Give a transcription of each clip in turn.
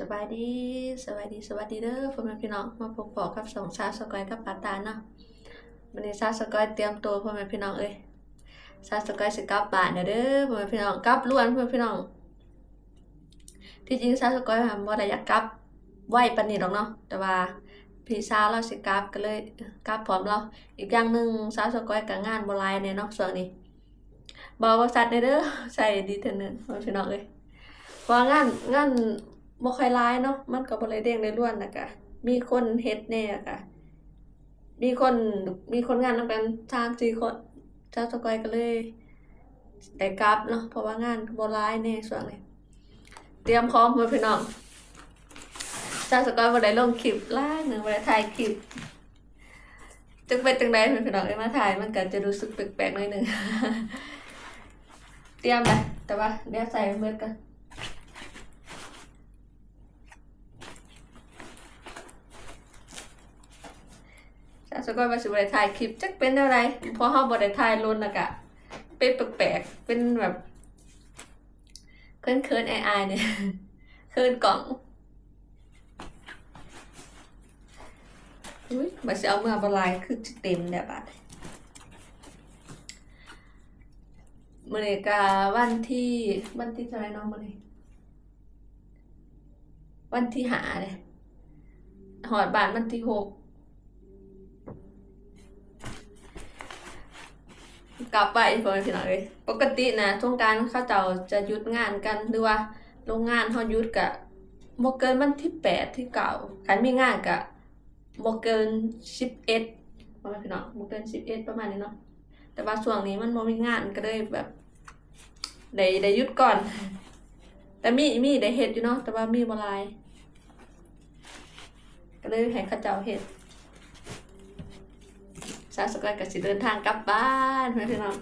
สบายดีสบายดีสวัสดีเด้อพ่อแม่พี่น้องมาพบปอกับสองชาสกอยกับปาตาเนาะวันนี้ชาสกอยเตรียมตัวพ่อแม่พี่น้องเอ้ยชาสกอยสิกลับบ้านเด้อเด้อพ่อแม่พี่น้องกลับล้วนพ่อแม่พี่น้องที่จริงชาสกอยมันบ่ได้อยากกลับไหวปานนี้หรอกเนาะแต่ว่าพี่ชาเราสิกลับก็เลยกลับพร้อมเราอีกอย่างหนึ่งชาสกอยก็งานบ่หลายแน่เนาะช่วงนี้บ่บ่ซัดเด้อเด้อใส่ดีเทนเนอร์พ่อแม่พี่น้องเอ้ยเพราะงานงาน บ่ค่อยร้ายเนาะมันก็บ่ได้เด้งได้ล้วนนะกะมีคนเฮ็ดแน่กะมีคนมีคนงานนำกัน3 4คนชาวสกอยก็เลยได้กลับเนาะเพราะว่างานบ่ร้ายแน่ช่วงนี้เตรียมพร้อมเพื่อพี่น้องชาวสกอยบ่ได้ลงคลิปหลายหนึงบ่ได้ถ่ายคลิปจึงเป็นจังได๋เพื่อนพี่น้องเอ้มาถ่ายมันก็จะรู้สึกแปลกๆหน่อยหนึงเตรียมไปแต่ว่าเดี๋ยวใส่เบิดกัน ถ้าสมมติว่าสิบไดถ่ายคลิปจักเป็นอะไรพราะเขาบได้ถ่ายรุนนะกะเป็นแปลกๆเป็นแบบเคินเคินๆอายๆเนี่ยเคินกล่องอุ้ยมาสิเอาเมื่อบลายคือจะเต็มแบบบัดมื่อนี้กาวันที่วันที่เท่าไรเน้องมื่อนี้วันที่หาเลยหอดบานวันที่หก กลับไปพ่อแม่พี่น้องเอ้ยปกตินะช่วงการเขาเจ้าจะหยุดงานกันหรือว่าโรงงานเขาหยุดกะบ่เกินวันที่แปดที่เก่าคันมีงานกะบ่เกินสิบเอ็ดพ่อแม่พี่น้องบ่เกินสิบเอ็ดประมาณนี้เนาะแต่ว่าช่วงนี้มันบ่มีงานก็เลยแบบได้ได้หยุดก่อน แต่มีมีได้เฮ็ดอยู่เนาะแต่ว่ามีบ่หลาย ก็เลยให้เขาเจ้าเฮ็ด สาวสกอยก็สิเดินทางกลับบ้านเพื่อนพี่น้อง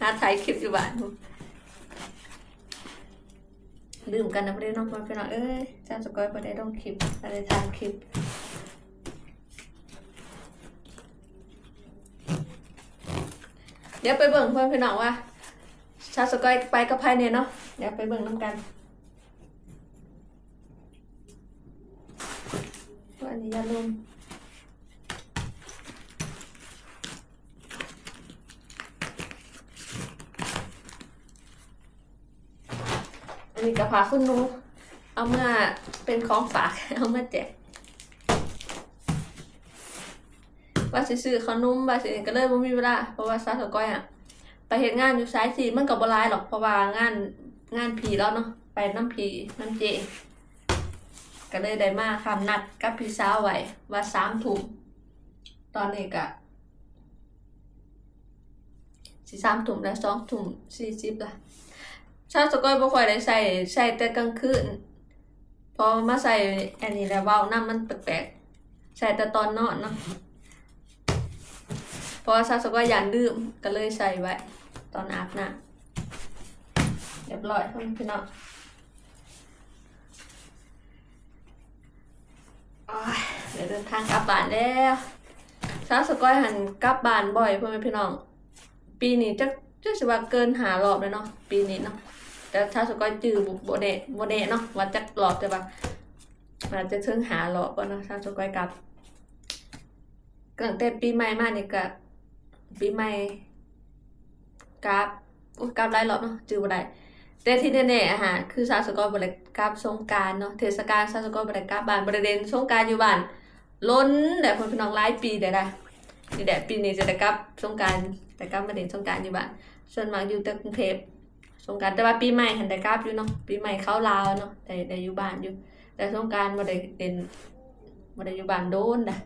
หาถ่ายคลิปอยู่บ้านพุ่นลืมกันนะไม่ได้น้องเพื่อนพี่น้องเอ้ยสาวสกอยไม่ได้ลงคลิปไม่ได้ถ่ายคลิปเดี๋ยวไปเบิ่งเพื่อนพี่น้องว่าสาวสกอยไปกับไพ่เนี่ยเนาะเดี๋ยวไปเบิ่งน้ำกันว่าอันนี้อยาลืม นนี้กระพาคุณหนูเอามาเป็นของฝาก เอามาแจกว่าสิซื้อขนุ่มว่าสิก็เลยบ่มีเวลาเพราะว่าซาสก้อยอะไปเฮ็ดงานอยู่สายสีมันก็บ่หลายหรอกเพราะว่างานงานผีแล้วเนาะไปน้ำผีน้ำเจ ก็เลยได้มาคำนัดกับพี่สาวไว้ว่าสามทุ่มตอนนี้ก็สิสามทุ่มแล้วสองทุ่มสี่สิบละ ชาสกอยบ่ค่อยได้ใส่ใส่แต่กลางคืนพอมาใส่อันนี้แล้วว้าน้ำมันแปลกๆใส่แต่ตอนนอนเนาะเพราะชาสกอยยันดื่มก็เลยใส่ไว้ ตอนอาบน้ำเรียบร้อยพ่อแม่พี่น้องเดี๋ยวเดินทางกลับบ้านแล้วชาสกอยหันกลับบ้านบ่อยพ่อแม่พี่น้อง ปีนี้จะจะสิว่าเกินหารอบเลยเนาะปีนี้เนาะ แต่ถ้าสก้อยจือโบเดโบเดเนาะว่าจะหลอบแต่ว่าอาจจะเชิงหาหลอบก่อนเนาะถ้าสก้อยกลับตั้งแต่ปีใหม่มานี่ก็ปีใหม่กราบอุ้ยกราบหลายรอบเนาะจือบ่ได้แต่ที่แน่ๆอะฮะคือชาสกอยบ่ได้กราบสงการเนาะเทศกาลชาสกอยบ่ได้กราบบ้านบ่ได้เด่นสงการอยู่บ้านล้นแต่คนพี่น้องหลายปีได้ละนี่แหละปีนี้จะได้กลับสงการแต่กลับมาเด่นสงการอยู่บ้านส่วนมากอยู่แต่กรุงเทพ สงการแต่ว่าปีใหม่หันได้กลับอยู่เนาะปีใหม่เข้าลาวเนาะแต่ได้อยู่บ้านอยู่ แต่สงการบ่ได้เด่นบ่ได้อยู่บ้านโดนนะ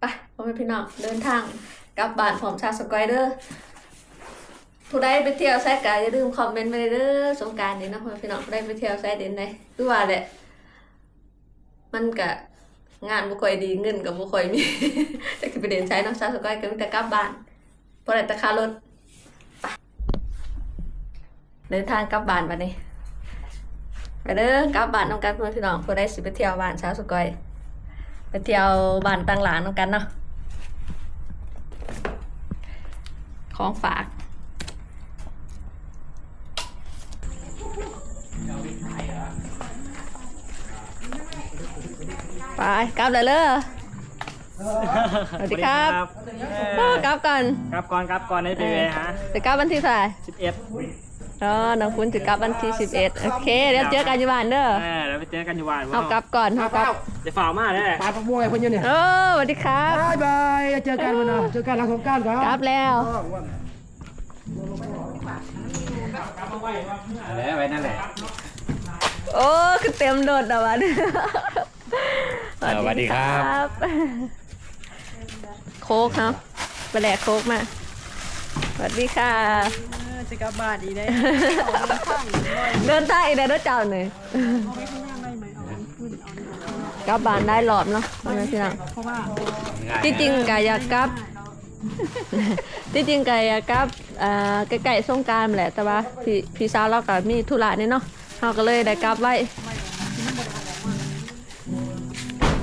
ไปพ่อแม่พี่น้องเดินทางกลับบ้านพร้อมชาสกอยเด้อผู้ใดไปเที่ยวไสก็อย่าลืมคอมเมนต์มาเด้อสงการนี่เนะพ่อแม่พี่น้องผู้ใดไปเที่ยวไสเด่นใดคือว่าแหละมันก็งานบ่ค่อยดีเงินก็บ่ค่อยมีแต่คือไปเด่นใช้เนาะชาสกอยก็มีแต่กลับบ้านบ่ได้แต่ค่ารถ เดินทางกลับบ้านบัดนี้ไปเด้อกลับบ้านน้องกันเพื่อนพี่น้องเพื่อได้สิไปเที่ยวบ้านเช้าวสุกอยไปเที่ยวบ้านต่างหลานน้องกันเนาะของฝากเราไปขายเหรอไปกลับเลยเลยสวัสดีครับโอ้กลับกันครับก่อนครับก่อนให้ไปเวฮะจะกลับวันที่เท่าไหร่สิบเอ็ด อ๋อน้องคุณจะกลับวันที่11 โอเค เดี๋ยวเจอกันอยู่บ้านเด้อเออแล้วไปเจอกันอยู่วันเอากลับก่อนเอากลับจะฝ่าวมากเลยปลาปักม่วงไอ้คนอยู่เนี่ยโอ้สวัสดีครับบายบายเจอกันวันนะเจอกันหลังสงกรารครับกลับแล้วแล้วไว้นั่นแหละโอ้คือเต็มโดดอะวันเออสวัสดีครับบโค้กครับไปแหลกโค้กมาสวัสดีค่ะ จะกลับบ้านอีกได้เดินทางอีกแล้วเด้อเจ้าหนึ่งกลับบ้านได้หลอบเนาะพ่อแม่พี่น้องเพราะว่าที่จริงกายากลับ ที่จริงกายากลับอ่าใกล้ๆสงกรารแหละแต่ว่าพี่พี่สาวเราก็มีธุระนี่เนาะเราก็เลยได้กลับไว้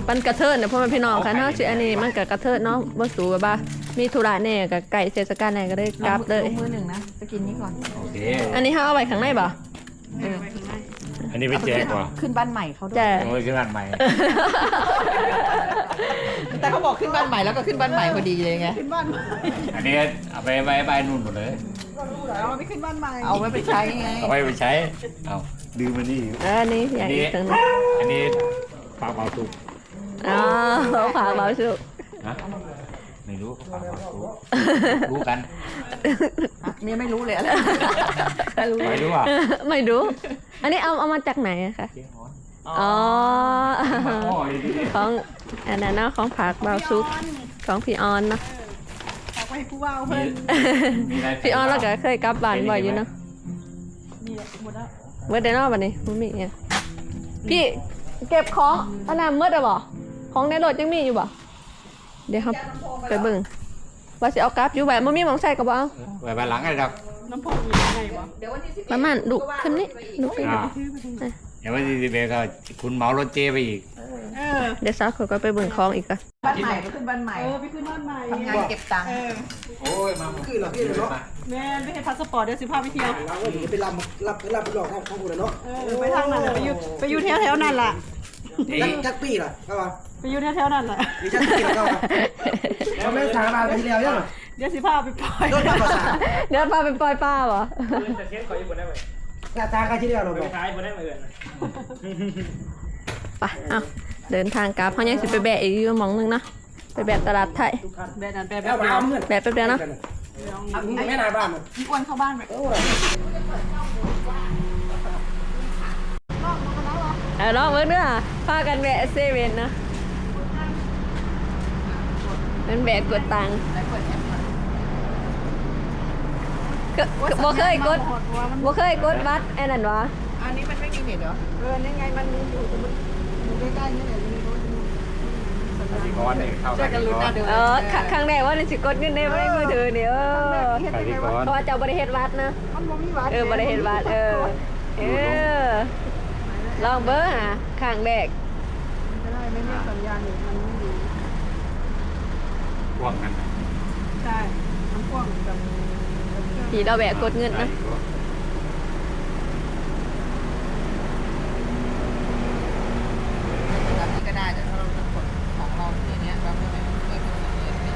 ปันกระเทิดเนี่ยพ่อแม่พี่น้องค่ะเนาะชื่ออันนี้มันกับกระเทิดเนาะบ่สูแบบว่ามีธุระแน่กับไก่เทศกาลไหนก็ได้กลับเลย มือหนึ่งนะจะกินนี้ก่อนโอเค อันนี้เขาเอาไว้ข้างในบ่ อันนี้ไปแจกว่ะขึ้นบ้านใหม่เขาด้วยจะโอ้ยขึ้นบ้านใหม่ แต่เขาบอกขึ้นบ้านใหม่แล้วก็ขึ้นบ้านใหม่พอดีเลยไงขึ้นบ้านใหม่อันนี้เอาไปไว้ใบนู่นหมดเลยเอาไม่ขึ้นบ้านใหม่เอาไว้ไปใช้ไง เอาไว้ไปใช้ เอาดืมมันนี่ เอออันนี้ออัยากนอีนี้กตรงนึงอันนี้ปากเบาสุก อ๋อเขาฝากเราสุฮะไม่รู้ปากเบาสุกรู้กัน เมียไม่รู้เลยอะไรไม่รู้อะไม่รู้ อันนี้เอาเอามาจากไหนอะคะอ๋อโอ้ยดีของอันนั้นเนาะของผักบาวซุปของพี่ออนเนาะเอาไปให้ผู้ว่ามีเพิ่นมีอะไรพี่ออนเราก็เคยกลับบ้านบ่อยอยู่เนาะนี่หมดแล้วเมื่อเดนอกวันนี้มันมีเนี่ยพี่เก็บของอันนั้นเมื่อได้บ่ ของในรถยังมีอยู่บ่เดี๋ยวครับไปเบิ่งว่าสิเอากลับอยู่แบบมันมีหมองใส่กับบ่เอาไว้ใบหลังอะไรดอกน้ำพองอยู่ยังไงวะประมาณดุขึ้นนี่ดุขึ้นอ่าเดี๋ยววันที่สิบเอ็ดก็คุณเหมารถเจไปอีก เออเดี๋ยวสาวเขาก็ไปเบิ่งของอีกก่อนบ้านใหม่ก็ขึ้นบ้านใหม่ เออไปขึ้นบ้านใหม่ทำงานเก็บตังค์โอ้ย มาคือเหรอคือเหรอแม่ไปให้พาสปอร์ตเดี๋ยวสิพาไปเที่ยว เราก็ถึงไปรับรับไปรับไปหลอกเขาของคุณเนาะ เออไปทางนั้นน่ะไปอยู่ไปอยู่แถวแถวๆนั่นล่ะ จักจักปีล่ะก็ว่าไปอยู่แถวแถวๆนั่นล่ะมีจักปีล่ะก็ว่าเขาไม่สารบานไปที่แล้วยังเดี๋ยวสิพาไปปล่อยโดนภาษาเดี๋ยวพาไปปล่อยปลาบ่จะเช็ดขออยู่บนได้ไหมหน้าตากันที่แล้วเราไปบอกท้ายบนได้ไหมเอ่ยไปเอาเดินทางกลับเพราะยังสิไปแบะอีกอยู่หมองหนึงเนาะไปแบะตลาดไทยแบบนั้นแบบแล้วเดียบ้าวเงินแบะแป๊บเดียวเนาะไม่นานบ้านมันพี่อ้วนเข้าบ้านไป เอาลองเบิ่งเด้อพากันแบะเซเว่นนะเป็นแบะกดตังค์ก็ก็บ่เคยกดบ่เคยกดบัตรไอ้นั่นวะอันนี้มันไม่มีเน็ตเหรอเออนี่ไงมันมีอยู่แต่มันอยู่ใกล้ๆนี่แหละมีรถสิกรเองเข้าช่วยกันลุ้นนะเดี๋ยวเออครั้งครั้งแรกว่านี่สิกดเงินในมือถือนี่เออใครที่กรเพราะว่าเจ้าบ่ได้เฮ็ดวัดนะมันบ่มีวัดเออบ่ได้เฮ็ดวัดเออเออ ลองเบิ่งหาครั้งแรกไม่ได้ไม่มีสัญญาณอยู่มันไม่ดีพ่วงกันนะใช่น้ำพ่วงกับที่เราแบกกดเงินนะแบบนี้ก็ได้แต่ถ้าเราจะกดของเราที่เนี้ยเราไม่ไม่ไม่เป็นอย่างนี้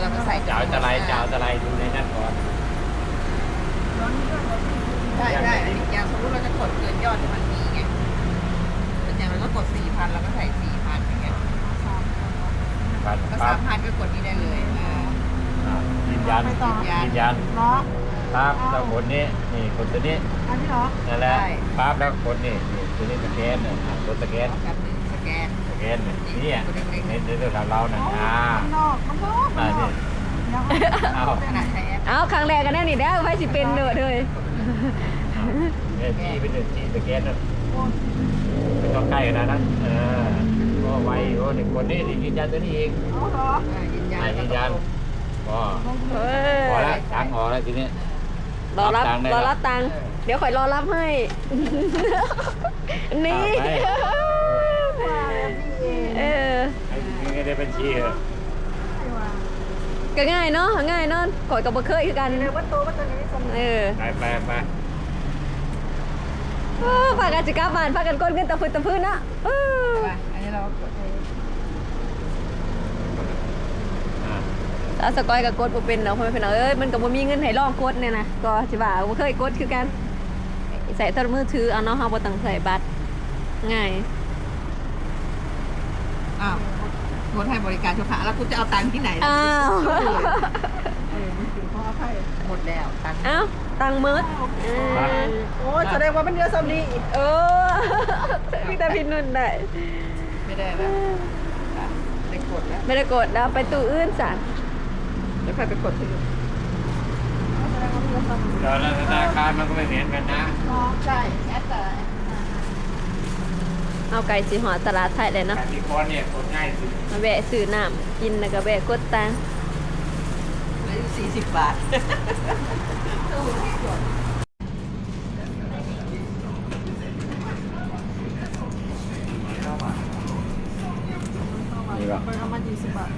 เราก็ใส่เจ้าจะไรเจ้าจะไรดูในนั้นก่อนใช่ใช่อันนี้อย่างสมมติเราจะกดเกินยอดที่มันมีไงแต่อย่างเราก็กดสี่ พันเราก็ใส่สี่พันอย่างเงี้ยปั๊บก็ปั๊สาบมพันก็กดนี้ได้เลยเอออ่ายืนยันไม่ต้องยืนยันเนาะปั๊บแล้วกดนี้นี่กดตัวนี้อันนี้เหรอนั่นแหละใช่ ปั๊บแล้วกดนี่นี่ตัวนี้สแกนเนี่ยอะกดสแกนแบบหนึงสแกน สแกนเนี่ยนี่อะในในโทรศัพท์เราน่ะอ่าข้างนอกข้างนอกอ่านี่เอาขนาดใช้แอปเอาครั้งแรกกันแน่นี่เด้อไว้สิเป็นเด้อเด้อเนี่ยจี้เป็นหนึ่งจี้สแกนน่ะไม่ต้ องใกล้ขนาดนั้นเออก็ไวโอ้นี่คนนี้นี่ยืนยันตัวนี้เองเอาเหรอยืนยันอ่ายืนยันพอเอพออแล้วตังค์ออกแล้วทีนี้ รอรับรับตังค์ได้รอแล้วรับตังค์เดี๋ยวข่อยรอรับให้ นี่ไปเออไอ้เงินในบัญชีเหรอก็ง่ายเนาะง่ายเนาะข่อยก็บ่เคยคือกันวัดโตวัดตัวนี้สมเออไปไปไป เอพากันจิกลับานพากันก้นขึ้นตะพื้นตะพื้นนะอ,อ,อันนี้เรากดให้สาวสกอยกับกดบ่เป็นเนาะพ่อแม่พี่น้องเอ้ยมันก็บ่มีเงินให้ลองกดเนี่ยนะก็จิบ่าบ่เคยกดคือกันใส่โทร์มือถือเอาเนาะเฮาบ่ต้องใส่บัตรง่ายอ้าวกดให้บริการชั่วคราวแล้วกูจะเอาตังค์ที่ไหนอ้าวเออมันถึงพ่อให้หมดแล้วตังค์อ้าว ตังค์มืดเออโอ้แสดงว่ามันเยอะสำลีเออพี่ตาพินนุ่นได้ ไม่ได้แล้วอะไปกดแล้วไม่ได้กดแล้วไปตู้อื่นซะแล้วค่อยไปกดที่อื่นเดี๋ยวธนาคารมันก็ไม่เหมือนกันนะใช่แอดแต่เอาไก่สิหอดตลาดไทยเลยเนาะการที่คอนเนี่ยกดง่ายสุดมาแวะซื้อน้ำกินแล้วก็แวะกดตังค์สี่สิบบาท นี่ป่ะเอามายี่สิบบาท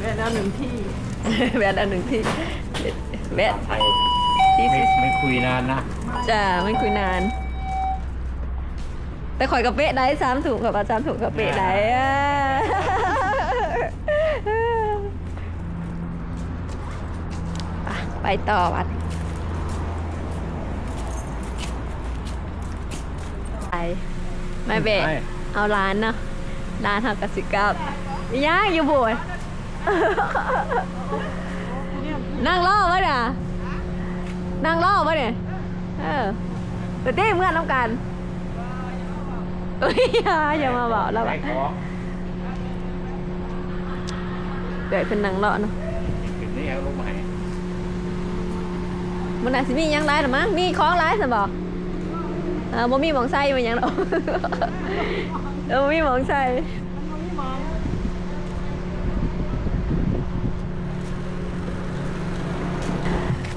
แม่น้ำหนึ่งที่ แวะอันหนึ่งที่ แวะไทยที่ไม่สิไม่คุยนานนะ จ้าไม่คุยนาน แต่ข่อยกับเป๊ะได้สามถุงกับอาจารย์ถุงกับเป๊ะได้อะอะไปต่อวัดไปไม่เบะเอาร้านเนาะร้านหักกสิกับย่างอยู่โบย นั่งล่อวะเนี่ยนั่งล่อวะเนี่ยเออเดี๋ยวเต้เมื่อนน้ำกันเอ้ยอย่าอย่ามาบอกเราไหนอะของเดี๋ยวเป็นนางล่อเนาะนี่เอาลงมาให้มันอาจจะมียังไรหรือมั้งมีของไรสิบอกเออบ่มีหมองไส้มันยังหรอกเออบ่มีหมองไส้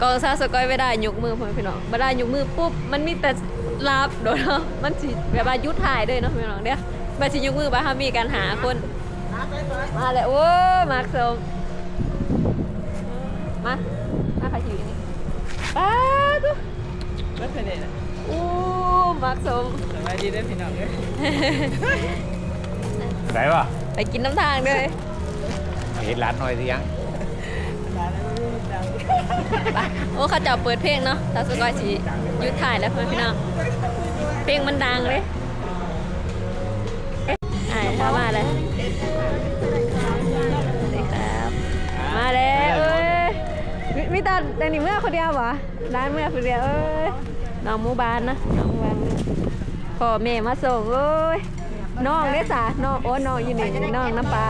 กองซาสกอยไม่ได้ยกมือพ่อแม่พี่น้องไม่ได้ยกมือปุ๊บมันมีแต่ลาบโดนเนาะมันสิแบบว่ายุดถ่ายด้วยเนาะพี่น้องเด้อมาสิยกมือไปถ้ามีการหาคนมาเลยโอ้มาร์คโซมมามาใครอยู่อย่างนี้ป้าตุ๊ไม่เป็นไรนะอู้มาร์คโซมสบายดีได้อพี่น้องเลยไหนป่ะไปกินน้ำทางด้วยเห็นร้านหน่อยสิยัง ร้านนั้นไม่มีดัง ไปโอ้เขาจะเปิดเพลงเนาะถ้าสกอยสิยุดถ่ายแล้วเพื่อนพี่น้องเพลงมันดังเลยเอ๊ะอ่าถ้ามาเลยสวัสดีครับมาแล้วเอ้ยมีมีแต่แต่นี่เมื่อคนเดียวเหรอร้านเมื่อคนเดียวเอ้ยน้องหมูบานนะน้องหมูบานพ่อแม่มาส่งเอ้ย น้องเด้สาน้องโอ้น้องอยู่นี่น้องน้ำปลา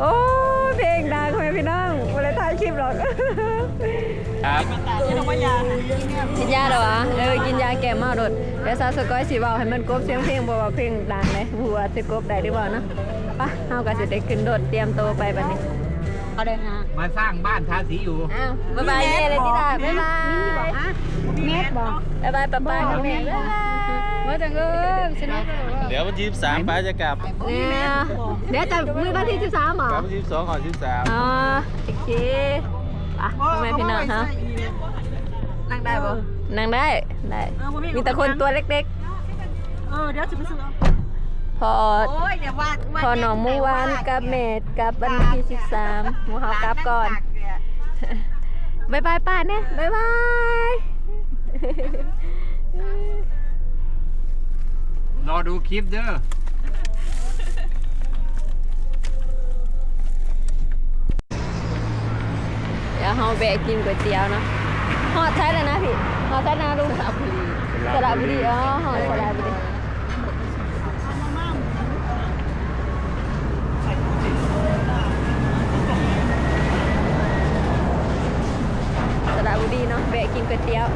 โอ้ยเพลงดังทำไมพี่น้องไม่ได้ถ่ายคลิปหรอกครับที่น้องพยากินยาเหรอวะเออกินยาแก้เมาโดดเดี๋ยวซาสก้อยสิเว้าให้มันกบเสียงเพลงบ่เว้าเพลงดังเลยหัวสิกบได้หรือเปล่าเนาะไปะเฮาก็สิได้ขึ้นโดดเตรียมตัวไปบัดนี้เอาเลยฮะมาสร้างบ้านทาสีอยู่อ้าวบ๊ายบายเม่เลยที่ดาบ๊ายบายมินนี่บอกฮะเม็ดบอกบ๊ายบายป๊าป๊ากับแม่บ๊ายบาย ว่าจังเอิงชนะเดี๋ยววันที่13ป้าจะกลับเนี่ยเดี๋ยวจะมือวันที่13เหรอกลับวันที่12ก่อน13อ๋อโอเคไปพ่อแม่พี่น้องฮะนั่งได้ปะนั่งได้ได้มีแต่คนตัวเล็กเออเดี๋ยวจะไปซื้อๆพอโอ้ยเดี๋ยวว่าพอหนองมูวานกับเมดกับวันที่สิบสามหมูเฮากลับก่อนบายบายป้าเนี่ยบายบายรอ ดูคลิปเด้อเดี๋ยวเฮาแวะกินก๋วยเตี๋ยวเนาะฮอดใช้แล้วนะพี่ฮอดใช้นะลุงสระบุรีสระบุรีอ๋อฮอดสระบุรีสระบุรีเนาะแวะกินก๋วยเตี๋ยว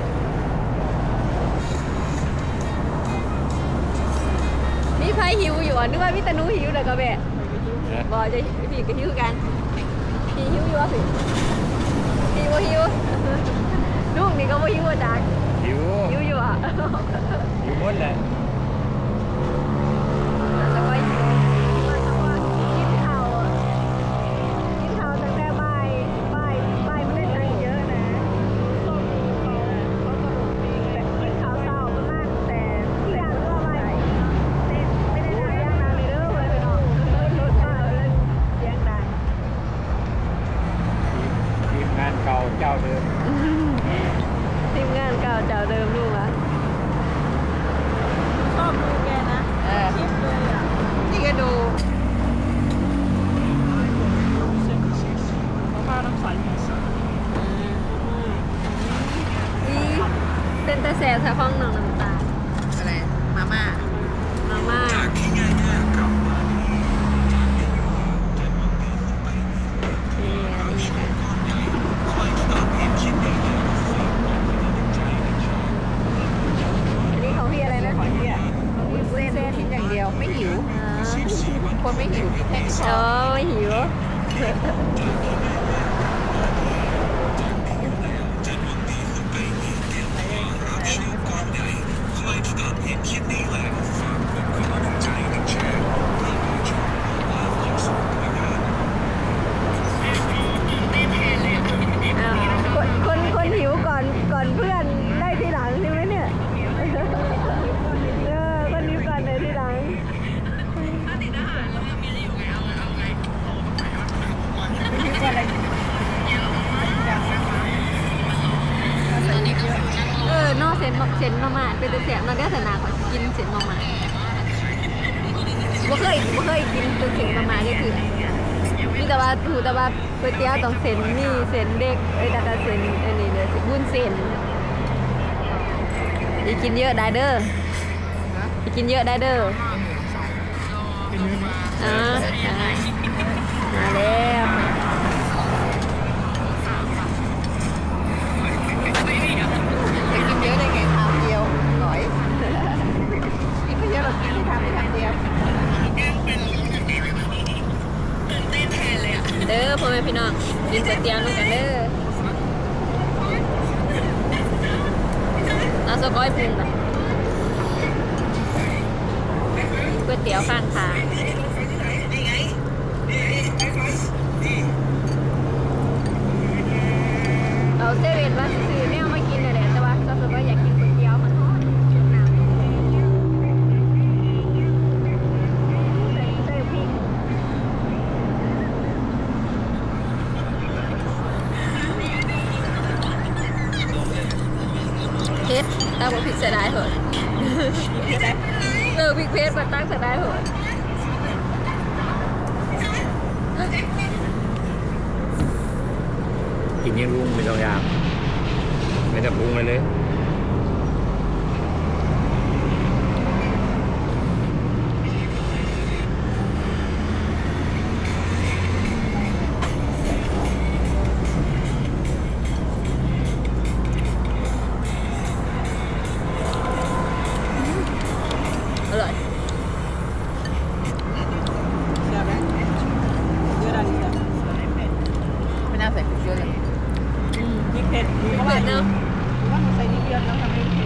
มีไผหิวอยู่อะนึกว่าพี่ตะนุหิวเด้อก็แบะบ่จะพี่ก็หิวกันพี่หิวอยู่อะพี่พี่บ่หิวลูกนี่ก็บ่หิวอะจักหิวหิวอยู่อะหิวหมดเลยแล้วก็หิวมาทั้งวันกินข้าวอะ Yeah. เป็นแต่เสียมันก็สนาขอกินเส้นมาม่าบ่เคยบ่เคยกินเป็นเส้นมาม่าเลยคือมีแต่ว่าถูแต่ว่าก๋วยเตี๋ยวต้องเส้นนี่เส้นเด็กเอ้ยแต่เส้นอันนี้เลยวุ้นเส้นอย่ากินเยอะได้เด้ออย่ากินเยอะได้เด้ออ่าอ่ามาแล้ว จะกินเยอะได้ไงทำเดียวหน่อยกินก็เยอะหรอกกินที่ทำไม่ทำเดียว เด้อพ่อแม่พี่น้องกินก๋วยเตี๋ยวนู่นกันเด้อเอาสก้อยปรุงนะก๋วยเตี๋ยวข้างทางเอาเซเว่นว่าซื้อเนี่ยมากินเลยแหละแต่ว่าซอสก็อยากกินก๋วยเตี๋ยวมันทอดน้ำใส่ใส่พริก เพชร ตั้งว่าพริกเสียดายเหรอเออพริกเพชรมาตั้งเสียดายเหรอกินยังรุ้งไม่ต้องยามไม่ต้องปรุงเลยเลย ใส่พริกเยอะเลยพริกเผ็ดพริกเผ็ดเนาะว่ามันใส่นิดเดียวแล้วทำให้เผ็ด